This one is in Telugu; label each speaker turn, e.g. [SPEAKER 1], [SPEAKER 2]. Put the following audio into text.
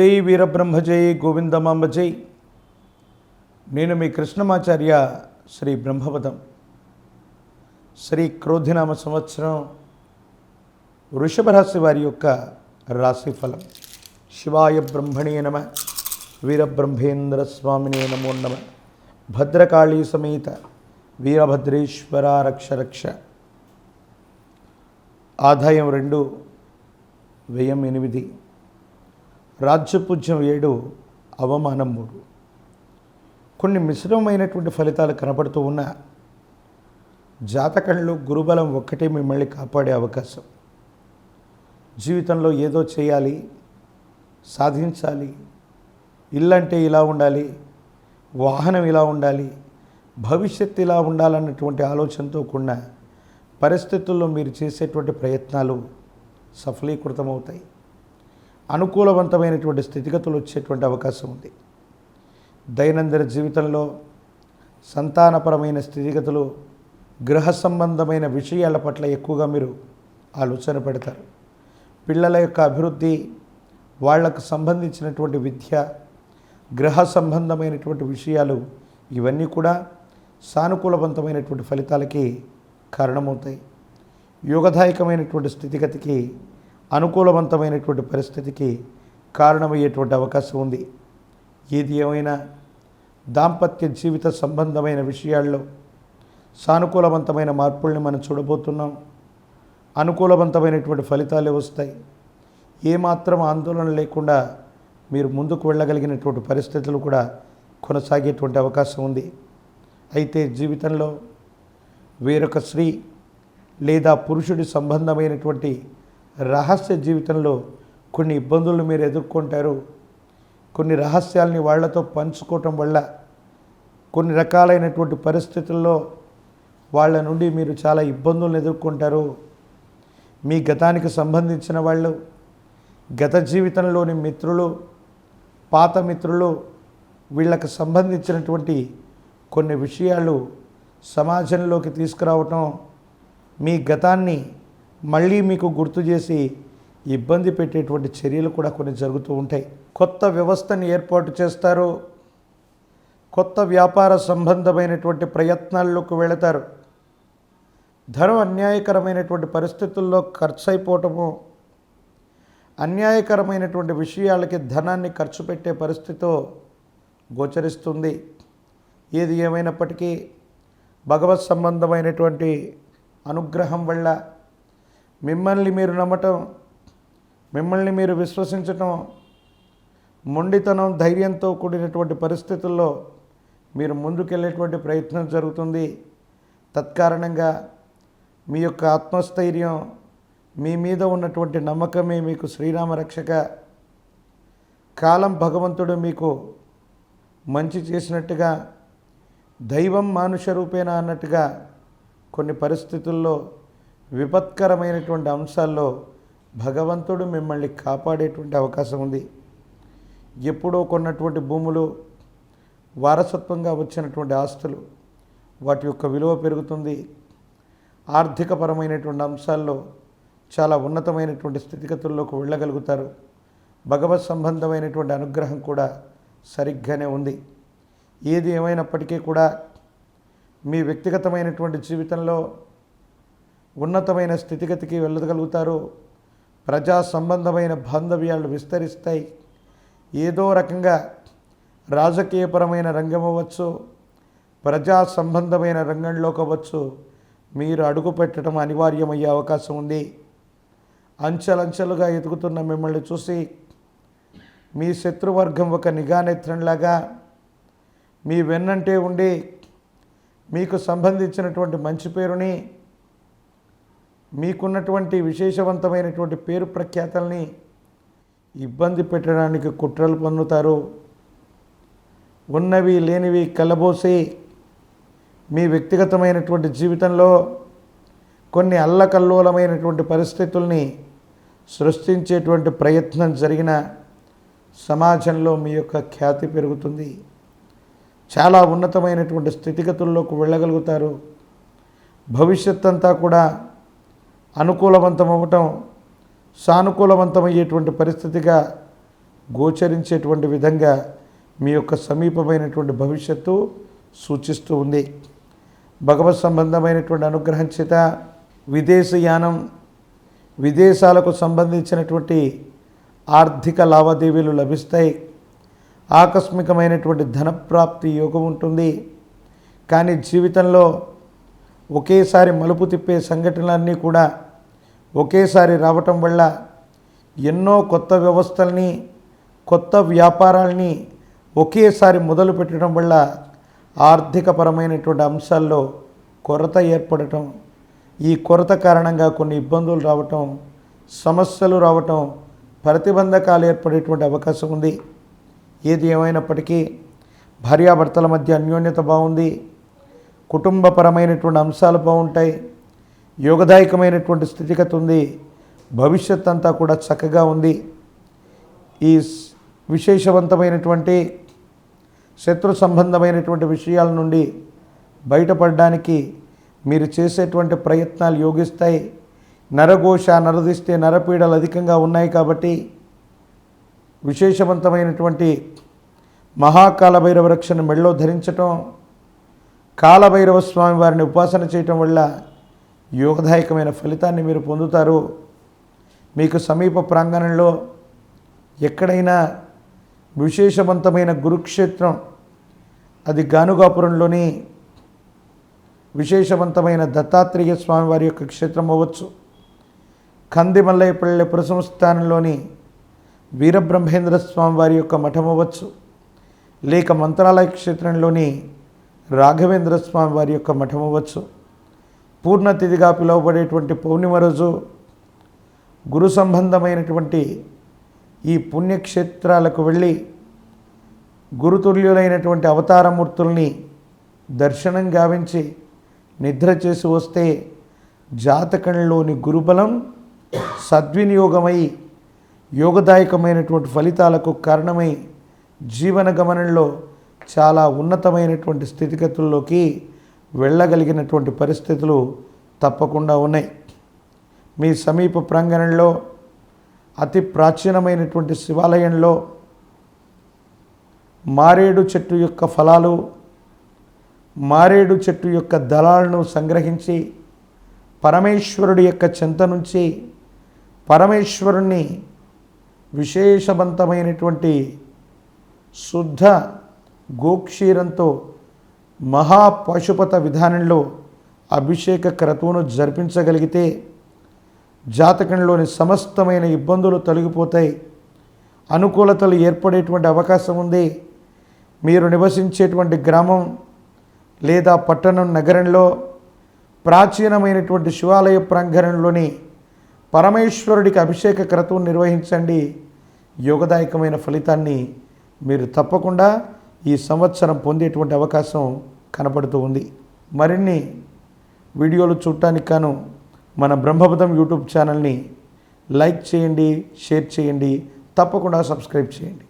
[SPEAKER 1] జై వీరబ్రహ్మ జై గోవిందమాంబ జై. నేను మీ కృష్ణమాచార్య శ్రీ బ్రహ్మపదం. శ్రీ క్రోధినామ సంవత్సరం వృషభ రాశి వారి యొక్క రాశిఫలం. శివాయ బ్రహ్మణే నమ వీరబ్రహ్మేంద్ర స్వామినే నమో నమ. భద్రకాళీ సమేత వీరభద్రేశ్వర రక్ష రక్ష ఆదాయం రెండు వ్యయం ఎనిమిది. రాజ్యపూజ్యం ఏడు అవమానం మూడు. కొన్ని మిశ్రమమైనటువంటి ఫలితాలు కనపడుతూ ఉన్న జాతకంలో గురుబలం ఒక్కటే మిమ్మల్ని కాపాడే అవకాశం. జీవితంలో ఏదో చేయాలి సాధించాలి ఇల్లంటే ఇలా ఉండాలి వాహనం ఇలా ఉండాలి భవిష్యత్తు ఇలా ఉండాలన్నటువంటి ఆలోచనతో కూడిన పరిస్థితుల్లో మీరు చేసేటువంటి ప్రయత్నాలు సఫలీకృతమవుతాయి. అనుకూలవంతమైనటువంటి స్థితిగతులు వచ్చేటువంటి అవకాశం ఉంది. దైనందిన జీవితంలో సంతానపరమైన స్థితిగతులు గృహ సంబంధమైన విషయాల పట్ల ఎక్కువగా మీరు ఆలోచన పెడతారు. పిల్లల యొక్క అభివృద్ధి వాళ్ళకు సంబంధించినటువంటి విద్య గ్రహ సంబంధమైనటువంటి విషయాలు ఇవన్నీ కూడా సానుకూలవంతమైనటువంటి ఫలితాలకి కారణమవుతాయి. యోగదాయకమైనటువంటి స్థితిగతికి అనుకూలవంతమైనటువంటి పరిస్థితికి కారణమయ్యేటువంటి అవకాశం ఉంది. ఏది ఏమైనా దాంపత్య జీవిత సంబంధమైన విషయాల్లో సానుకూలవంతమైన మార్పుల్ని మనం చూడబోతున్నాం. అనుకూలవంతమైనటువంటి ఫలితాలే వస్తాయి. ఏమాత్రం ఆందోళన లేకుండా మీరు ముందుకు వెళ్ళగలిగినటువంటి పరిస్థితులు కూడా కొనసాగేటువంటి అవకాశం ఉంది. అయితే జీవితంలో వేరొక స్త్రీ లేదా పురుషుడి సంబంధమైనటువంటి రహస్య జీవితంలో కొన్ని ఇబ్బందులను మీరు ఎదుర్కొంటారు. కొన్ని రహస్యాల్ని వాళ్ళతో పంచుకోవటం వల్ల కొన్ని రకాలైనటువంటి పరిస్థితుల్లో వాళ్ళ నుండి మీరు చాలా ఇబ్బందులను ఎదుర్కొంటారు. మీ గతానికి సంబంధించిన వాళ్ళు గత జీవితంలోని మిత్రులు పాత మిత్రులు వీళ్ళకి సంబంధించినటువంటి కొన్ని విషయాలు సమాజంలోకి తీసుకురావటం మీ గతాన్ని మళ్ళీ మీకు గుర్తు చేసి ఇబ్బంది పెట్టేటువంటి చర్యలు కూడా కొన్ని జరుగుతూ ఉంటాయి. కొత్త వ్యవస్థని ఏర్పాటు చేస్తారు. కొత్త వ్యాపార సంబంధమైనటువంటి ప్రయత్నాల్లోకి వెళతారు. ధనం అన్యాయకరమైనటువంటి పరిస్థితుల్లో ఖర్చు అయిపోవటము అన్యాయకరమైనటువంటి విషయాలకి ధనాన్ని ఖర్చు పెట్టే పరిస్థితితో గోచరిస్తుంది. ఏది ఏమైనప్పటికీ భగవత్ సంబంధమైనటువంటి అనుగ్రహం వల్ల మిమ్మల్ని మీరు నమ్మటం మిమ్మల్ని మీరు విశ్వసించటం మొండితనం ధైర్యంతో కూడినటువంటి పరిస్థితుల్లో మీరు ముందుకెళ్ళేటువంటి ప్రయత్నం జరుగుతుంది. తత్కారణంగా మీ యొక్క ఆత్మస్థైర్యం మీ మీద ఉన్నటువంటి నమ్మకమే మీకు శ్రీరామ రక్షక. కాలం భగవంతుడు మీకు మంచి చేసినట్టుగా దైవం మానుష రూపేణ అన్నట్టుగా కొన్ని పరిస్థితుల్లో విపత్కరమైనటువంటి అంశాల్లో భగవంతుడు మిమ్మల్ని కాపాడేటువంటి అవకాశం ఉంది. ఎప్పుడో కొన్నటువంటి భూములు వారసత్వంగా వచ్చినటువంటి ఆస్తులు వాటి యొక్క విలువ పెరుగుతుంది. ఆర్థికపరమైనటువంటి అంశాల్లో చాలా ఉన్నతమైనటువంటి స్థితిగతుల్లోకి వెళ్ళగలుగుతారు. భగవత్ సంబంధమైనటువంటి అనుగ్రహం కూడా సరిగ్గానే ఉంది. ఏది ఏమైనప్పటికీ కూడా మీ వ్యక్తిగతమైనటువంటి జీవితంలో ఉన్నతమైన స్థితిగతికి వెళ్ళగలుగుతారు. ప్రజా సంబంధమైన బాంధవ్యాలు విస్తరిస్తాయి. ఏదో రకంగా రాజకీయపరమైన రంగం అవ్వచ్చు ప్రజా సంబంధమైన రంగంలో కావచ్చు మీరు అడుగు పెట్టడం అనివార్యమయ్యే అవకాశం ఉంది. అంచెలంచెలుగా ఎదుగుతున్న మిమ్మల్ని చూసి మీ శత్రువర్గం ఒక నిఘానేత్రంలాగా మీ వెన్నంటే ఉండి మీకు సంబంధించినటువంటి మంచి పేరుని మీకున్నటువంటి విశేషవంతమైనటువంటి పేరు ప్రఖ్యాతల్ని ఇబ్బంది పెట్టడానికి కుట్రలు పన్నుతారు. ఉన్నవి లేనివి కలబోసి మీ వ్యక్తిగతమైనటువంటి జీవితంలో కొన్ని అల్లకల్లోలమైనటువంటి పరిస్థితుల్ని సృష్టించేటువంటి ప్రయత్నం జరిగిన సమాజంలో మీ యొక్క ఖ్యాతి పెరుగుతుంది. చాలా ఉన్నతమైనటువంటి స్థితిగతుల్లోకి వెళ్ళగలుగుతారు. భవిష్యత్ అంతా కూడా అనుకూలవంతం అవ్వటం సానుకూలవంతమయ్యేటువంటి పరిస్థితిగా గోచరించేటువంటి విధంగా మీ యొక్క సమీపమైనటువంటి భవిష్యత్తు సూచిస్తూ ఉంది. భగవత్ సంబంధమైనటువంటి అనుగ్రహం చేత విదేశయానం విదేశాలకు సంబంధించినటువంటి ఆర్థిక లావాదేవీలు లభిస్తాయి. ఆకస్మికమైనటువంటి ధనప్రాప్తి యోగం ఉంటుంది. కానీ జీవితంలో ఒకేసారి మలుపు తిప్పే సంఘటనలన్నీ కూడా ఒకేసారి రావటం వల్ల ఎన్నో కొత్త వ్యవస్థల్ని కొత్త వ్యాపారాల్ని ఒకేసారి మొదలు పెట్టడం వల్ల ఆర్థికపరమైనటువంటి అంశాల్లో కొరత ఏర్పడటం ఈ కొరత కారణంగా కొన్ని ఇబ్బందులు రావటం సమస్యలు రావటం ప్రతిబంధకాలు ఏర్పడేటువంటి అవకాశం ఉంది. ఏది ఏమైనప్పటికీ భార్యాభర్తల మధ్య అన్యోన్యత బాగుంది. కుటుంబపరమైనటువంటి అంశాలు బాగుంటాయి యోగదాయకమైనటువంటి స్థితిగతి ఉంది భవిష్యత్ అంతా కూడా చక్కగా ఉంది. ఈ స్- విశేషవంతమైనటువంటి శత్రు సంబంధమైనటువంటి విషయాల నుండి బయటపడడానికి మీరు చేసేటువంటి ప్రయత్నాలు యోగిస్తాయి. నరఘోష నరదిస్తే నరపీడలు అధికంగా ఉన్నాయి కాబట్టి విశేషవంతమైనటువంటి మహాకాలభైరవ రక్షణ మెడలో ధరించటం కాలభైరవ స్వామి వారిని ఉపాసన చేయటం వల్ల యోగదాయకమైన ఫలితాన్ని మీరు పొందుతారు. మీకు సమీప ప్రాంగణంలో ఎక్కడైనా విశేషవంతమైన గురుక్షేత్రం అది గానుగాపురంలోని విశేషవంతమైన దత్తాత్రేయ స్వామి వారి యొక్క క్షేత్రం అవ్వచ్చు. కందిమల్లయ్యపల్లె పురసంస్థానంలోని వీరబ్రహ్మేంద్ర స్వామి వారి యొక్క మఠం అవ్వచ్చు. లేక మంత్రాలయ క్షేత్రంలోని రాఘవేంద్ర స్వామి వారి యొక్క మఠం అవ్వచ్చు. పూర్ణతిథిగా పిలువబడేటువంటి పౌర్ణిమ రోజు గురు సంబంధమైనటువంటి ఈ పుణ్యక్షేత్రాలకు వెళ్ళి గురుతుల్యులైనటువంటి అవతారమూర్తుల్ని దర్శనం గావించి నిద్ర చేసి వస్తే జాతకంలోని గురుబలం సద్వినియోగమై యోగదాయకమైనటువంటి ఫలితాలకు కారణమై జీవన గమనంలో చాలా ఉన్నతమైనటువంటి స్థితిగతుల్లోకి వెళ్ళగలిగినటువంటి పరిస్థితులు తప్పకుండా ఉన్నాయి. మీ సమీప ప్రాంగణంలో అతి ప్రాచీనమైనటువంటి శివాలయంలో మారేడు చెట్టు యొక్క ఫలాలు మారేడు చెట్టు యొక్క దళాలను సంగ్రహించి పరమేశ్వరుడి యొక్క చెంత నుంచి పరమేశ్వరుణ్ణి విశేషవంతమైనటువంటి శుద్ధ గోక్షీరంతో మహాపశుపత విధానంలో అభిషేక క్రతువును జరిపించగలిగితే జాతకంలోని సమస్తమైన ఇబ్బందులు తొలగిపోతాయి. అనుకూలతలు ఏర్పడేటువంటి అవకాశం ఉంది. మీరు నివసించేటువంటి గ్రామం లేదా పట్టణం నగరంలో ప్రాచీనమైనటువంటి శివాలయ ప్రాంగణంలోని పరమేశ్వరుడికి అభిషేక క్రతువును నిర్వహించండి. యోగదాయకమైన ఫలితాన్ని మీరు తప్పకుండా ఈ సంవత్సరం పొందేటువంటి అవకాశం కనపడుతూ ఉంది. మరిన్ని వీడియోలు చూడటానికి గాను మన బ్రహ్మపదం యూట్యూబ్ ఛానల్ని లైక్ చేయండి షేర్ చేయండి తప్పకుండా సబ్స్క్రైబ్ చేయండి.